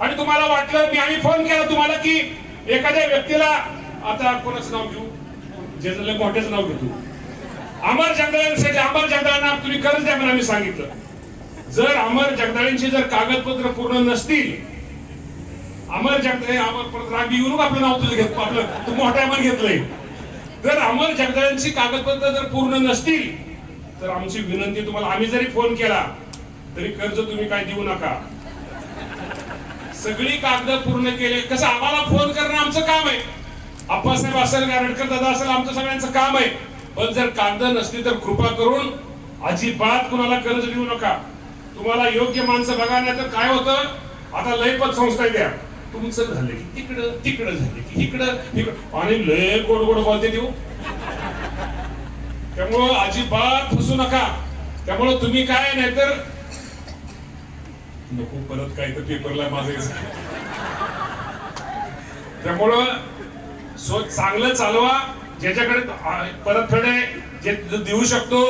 आणि तुम्हाला वाटलं मी आम्ही फोन केला तुम्हाला की एखाद्या व्यक्तीला आता कोणाचं नाव घेऊ? जे मोठ्याचं नाव घेतो. अमर जगदाळांसाठी अमर जगदाळांना तुम्ही कर्ज द्या म्हणून आम्ही सांगितलं. जर अमर जगदाळेंची जर कागदपत्र पूर्ण नसतील अमर जगदाळे अमर परत राग येऊन आपलं नाव तुझं घेत आपलं तू मोठ्या अमर घेतलंय. जर अमर जगदाळेंची कागदपत्र जर पूर्ण नसतील तर आमची विनंती तुम्हाला आम्ही जरी फोन केला तरी कर्ज तुम्ही काय देऊ नका. सगळी कागद पूर्ण केले. कसं आम्हाला फोन करणं आमचं काम आहे. आप्पासाहेब असेल गारडकर दादा असेल आमचं सगळ्यांचं काम आहे. पण जर कागद नसली तर कृपा करून अजिबात कुणाला कर्ज देऊ नका. तुम्हाला योग्य माणसं बघा नाही तर काय होतं? आता लयपत संस्था द्या तुमचं झालं की तिकडं तिकडं झालं की इकडं तिकडं आणि लय गोड गोड बोलते देऊ हो. त्यामुळं अजिबात फसू नका. त्यामुळं तुम्ही काय नाही तर नको परत काय तर पेपरला माझं त्यामुळं सो चांगलं चालवा ज्याच्याकडे परतफेड आहे जे देऊ शकतो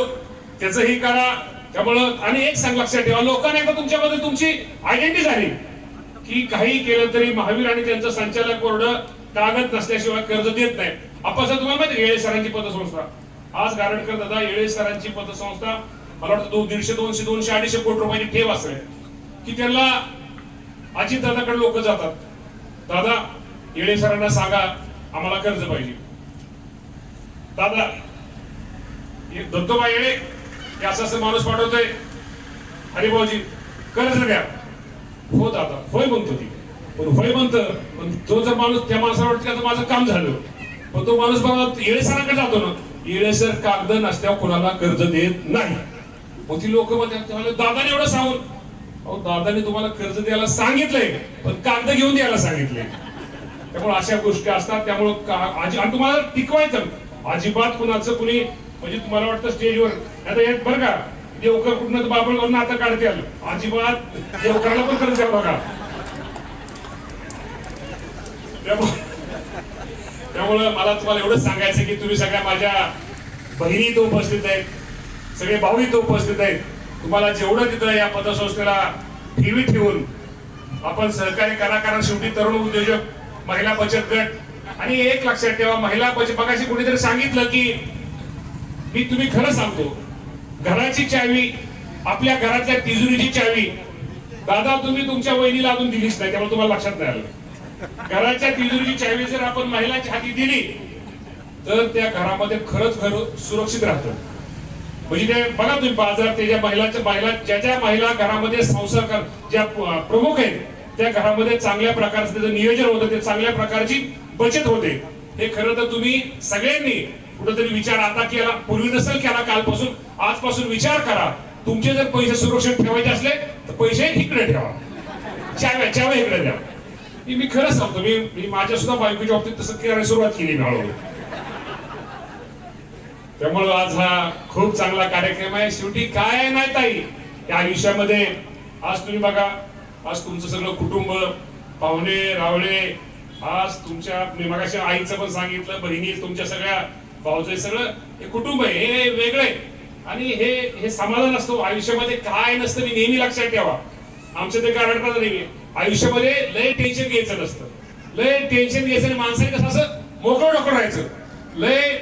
त्याचंही करा. त्यामुळं आणि एक सांग लक्षात ठेवा लोकांना एकदा तुमच्यामध्ये तुमची आयडेंटिटी झाली. की काही केलं तरी महावीर आणि त्यांचं संचालक बोर्ड कागद नसल्याशिवाय कर्ज देत नाही. आपण सर तुम्हाला माहिती येळे सरांची पतसंस्था. आज गारडकर दादा येळे सरांची पतसंस्था. मला वाटतं दोन दीडशे दोनशे दोनशे अडीचशे कोटी रुपयाची ठेव असेल. की त्यांना अजित दादाकडे लोक जातात. दादा येळे सरांना सांगा आम्हाला कर्ज पाहिजे. दादा दत्तोबा येळे हे असं असं माणूस पाठवतोय. हरिभाऊजी कर्ज द्या. हो दादा होय म्हणतो ती. पण होय म्हणत पण तो जर माणूस त्या माणसाला वाटतं की माझं काम झालं. पण तो माणूस बघा येळे सरांकडे जातो ना. येळे सर कागद नसल्यावर कोणाला कर्ज देत नाही. मग ती लोक म्हणतात दादाने एवढं सांगून अहो दादाने तुम्हाला कर्ज द्यायला सांगितलंय. पण कागद घेऊन द्यायला सांगितलंय. त्यामुळे अशा गोष्टी असतात त्यामुळे आजी- आणि तुम्हाला टिकवायचं. अजिबात कुणाचं कुणी म्हणजे तुम्हाला वाटतं स्टेजवर आता हे बरं का देवकर कुठनं बाबळ करून आता काढते आलं. अजिबात देवकराला पण कर्ज द्या बघा त्यामुळे त्यामुळं मला तुम्हाला एवढंच सांगायचं की तुम्ही सगळ्या माझ्या बहिणी इथं उपस्थित आहेत. सगळे भाऊ इथं उपस्थित आहेत. तुम्हाला जेवढं तिथं या पतसंस्थेला ठेवी ठेवून आपण सहकारी कलाकारां शेवटी तरुण उद्योजक महिला बचत गट आणि एक लक्षात ठेवा महिला बचत बघाशी कुणीतरी सांगितलं की मी तुम्ही खरं सांगतो घराची चावी आपल्या घरातल्या तिजोरीची चावी दादा तुम्ही तुमच्या वहिनीला अजून दिलीच नाही त्यामुळे तुम्हाला लक्षात नाही आलं. घराच्या तिजोरीची चावी जर आपण महिलाच्या हाती दिली तर त्या घरामध्ये खरंच घर सुरक्षित राहतं. म्हणजे ते बघा तुम्ही बाजार त्याच्या महिलाच्या महिला ज्या ज्या महिला घरामध्ये संसार कर ज्या प्रमुख आहेत त्या घरामध्ये चांगल्या प्रकारचं त्याचं नियोजन होतं ते चांगल्या प्रकारची बचत होते. हे खरं तर तुम्ही सगळ्यांनी कुठेतरी विचार आता केला पूर्वी नसेल केला कालपासून आजपासून विचार करा. तुमचे जर पैसे सुरक्षित ठेवायचे असले तर पैसे इकडे ठेवा. चाव्या चाव्या इकडे द्या. मी खरंच खरं सांगतो मी मी माझ्या सुद्धा बायकोच्या बाबतीत तसं करायला सुरुवात केली मी हळूहळू. त्यामुळं आज हा खूप चांगला कार्यक्रम आहे. शेवटी काय नाही ताई? त्या आयुष्यामध्ये आज तुम्ही बघा आज तुमचं सगळं कुटुंब पाहुणे रावळे आज तुमच्या मी मगाशी आईचं पण सांगितलं बहिणी तुमच्या सगळ्या भाऊचं सगळं हे कुटुंब आहे हे वेगळं आहे. आणि हे हे समाधान असतो. आयुष्यामध्ये काय नसतं मी नेहमी लक्षात ठेवा. आमचं ते कारण का नेहमी आयुष्यामध्ये लय टेन्शन घ्यायचं नसतं. लय टेन्शन घ्यायचं आणि माणसाने कसं असं मोकळं डोकं राहायचं. लय